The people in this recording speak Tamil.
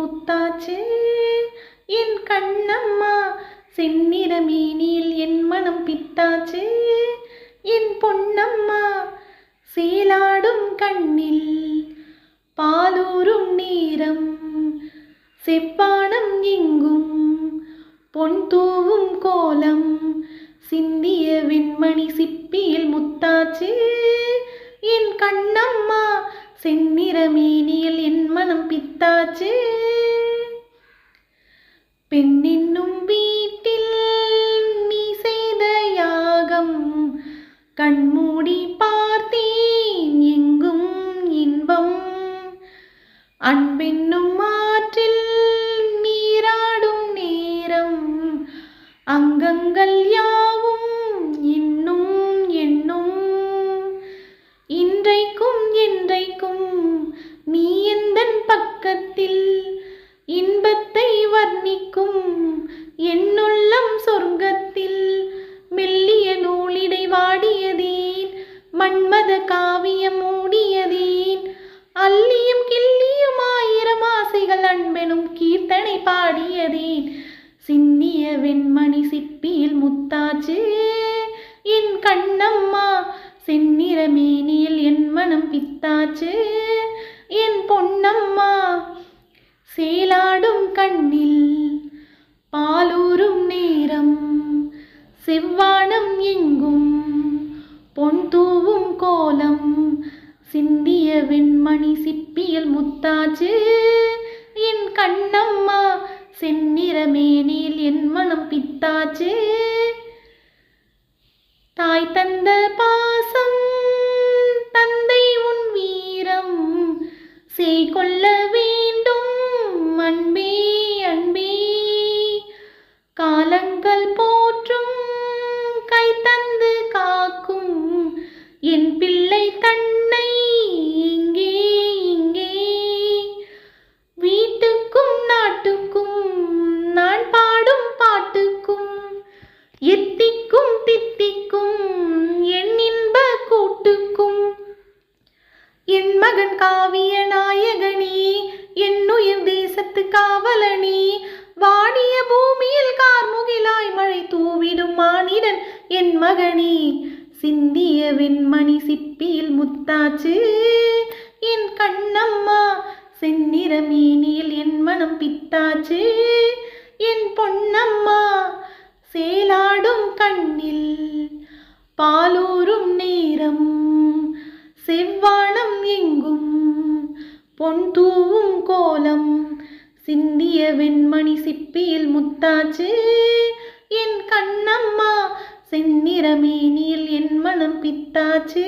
முத்தாச்சே என் கண்ணம்மா செந்நிற மீனில் என் மனம் பித்தாச்சே என் பொன்னம்மா சீலாடும் கண்ணில் பாலூரும் நீரம் செப்பானம் இங்கும் பொன் தூவும் கோலம் சிந்திய வெண்மணி சிப்பியில் முத்தாச்சு என் கண்ணம்மா செந்நிற மீனியில் என் மனம் பித்தாச்சு பாடியதேன் சிந்திய வெண்மணி சிப்பியில் முத்தாச்சு. என் கண்ணம்மா செந்நிற மேனியில் என் மனம் பித்தாச்சு. என் பொன்னம்மா சேலாடும் கண்ணில் பாலூரும் நேரம். செவ்வானம் எங்கும் பொன் தூவும் கோலம். சிந்திய வெண்மணி சிப்பியில் முத்தாச்சு. என் கண்ணம்மா செந்நிற மேனில் என் மனம் பித்தாச்சே. மானிடன் என் மகனே சிந்திய வெண்மணி சிப்பியில் முத்தாச்சு. என் கண்ணம்மா செந்நிற மேனியில் என் மனம் பித்தாச்சு. என் பொன்னம்மா சேலாடும் கண்ணில் பாலூரும் நேரம் செவ்வானம் எங்கும் பொன் தூவும் கோலம் சிந்திய வெண்மணி சிப்பியில் முத்தாச்சு. என் கண்ணம்மா. செந்நிறமேனியில் என் மனம் பித்தாச்சு.